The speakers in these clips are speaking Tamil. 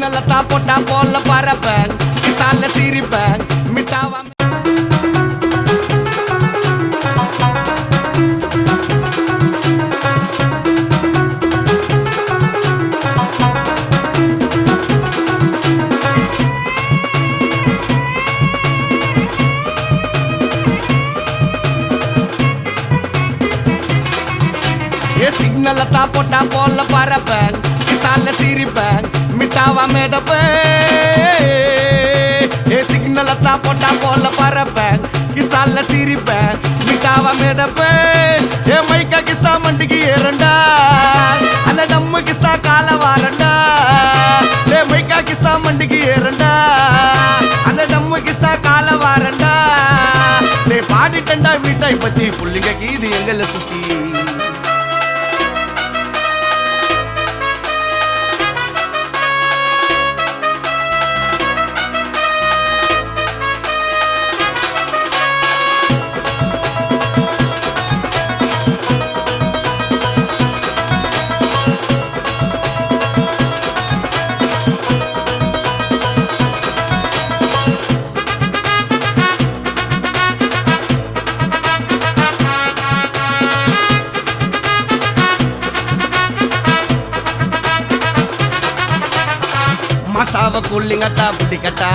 சிக்னல போட்டா போல பரப்பேன் கிசால சிரிப்பேன் மிட்டாவா ஏ சிக்னல தான் போட்டா போல பரப்பேன் கிசால சிரிப்பேன் மிட்டாவா மேதப்பேன் ஏ சிக்னல தான் போட்டா போல பரப்ப. கிசால சிரிப்ப. மிட்டாவா மேதப்பேன் ஏ மைக்கா கிசா மண்டிக்கு ஏறண்டா. அந்த நம்ம கிசா கால வாரண்டா. ஏ மைக்கா கிசா மண்டிக்கு ஏறண்டா. அந்த நம்ம கிசா கால வாரண்டா. டே பாடிட்டண்டா வீட்டாய் பத்தி. புள்ளிங்க கீது எங்களை சுத்தி. மசாவ கூலிங்கட்டா புட்டிக்கட்டா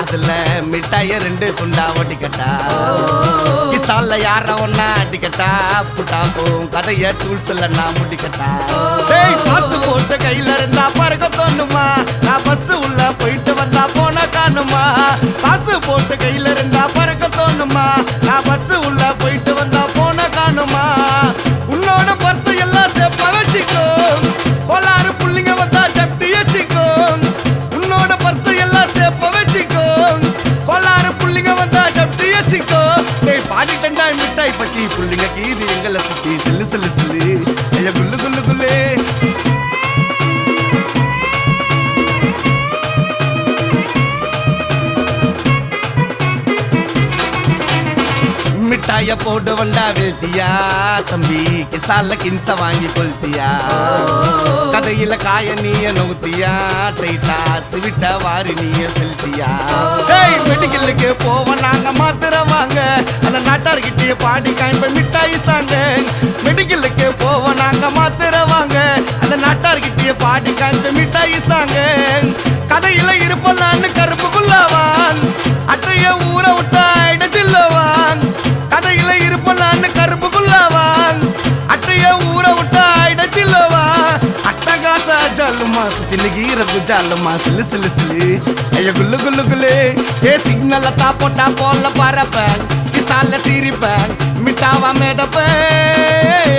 அதுல மிட்டாய ரெண்டு துண்டா ஒட்டிக்கட்டா கிசால யார ஒன்னா அடிக்கட்டா புட்டா போகும் கதைய டூல்ஸ் இல்லன்னா நான் முடிக்கட்டா பாசு போட்டு கையில இருந்தா பறக்க தோணுமா. நான் பஸ் உள்ள போயிட்டு வந்தா போன காணுமா. பாசு போட்டு கையில பத்தி புள்ளிங்க கீது எங்களை சுத்தி சில்லு சில்லு சில்லு. ஐயா குல்லு குல்லு குல்லு. மிட்டாய போட்டு வண்டா வெல்த்தியா தம்பி கிசால கின்ச வாங்கி கொல்த்தியா கதையில காய நீய நவுத்தியா? டைட்டா சிவிட்ட வாரி நீய செலுத்தியா? மெடிக்கலுக்கு போவோம் நாங்க வாங்க டார்கிட்டே நாட்டார்கிட்டயே பாடி காய்ப்ப மிட்டாய் சாங்க மெடிக்கலுக்கு போவோம் நாங்க மாத்திர வாங்க அந்த நாட்டார்கிட்டே பாடி காய்ச்ச மிட்டாய் சாங்க கதையில இருப்போம் நான் கருப்புக்குள்ளவான். அற்றைய ஊரை விட்டு ஜல்லுமா சுத்தில ஈரத்து ஜல்லுமா சிலு சிலு சிலு ஐய குல்லு குல்லு குல்லு ஏ சிக்னல தா போட்டா போல பரப்பேன் கிசால சிரிப்பேன் மிட்டாவா மேதப்பேன்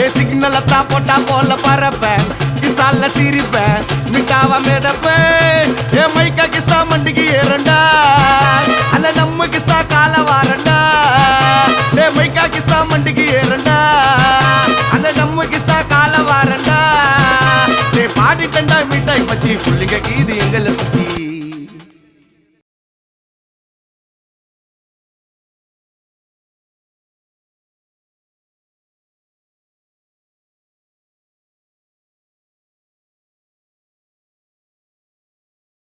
ஏ சிக்னல தா போட்டா போல பரப்பேன் கிசால சிரிப்பேன் மிட்டாவா மேதப்பேன் ஏ மைக்கா கிசா மண்டிக்கு ஏறண்டா. அல்ல நம்ம கிசா கால வாரண்டா. ஏ மைக்கா கிசா மண்டிக்கு ஏறண்டா. அந்த கால வாரண்டா மிட்டாய் பத்தி புள்ளிங்க கீது எங்களை சுத்தி.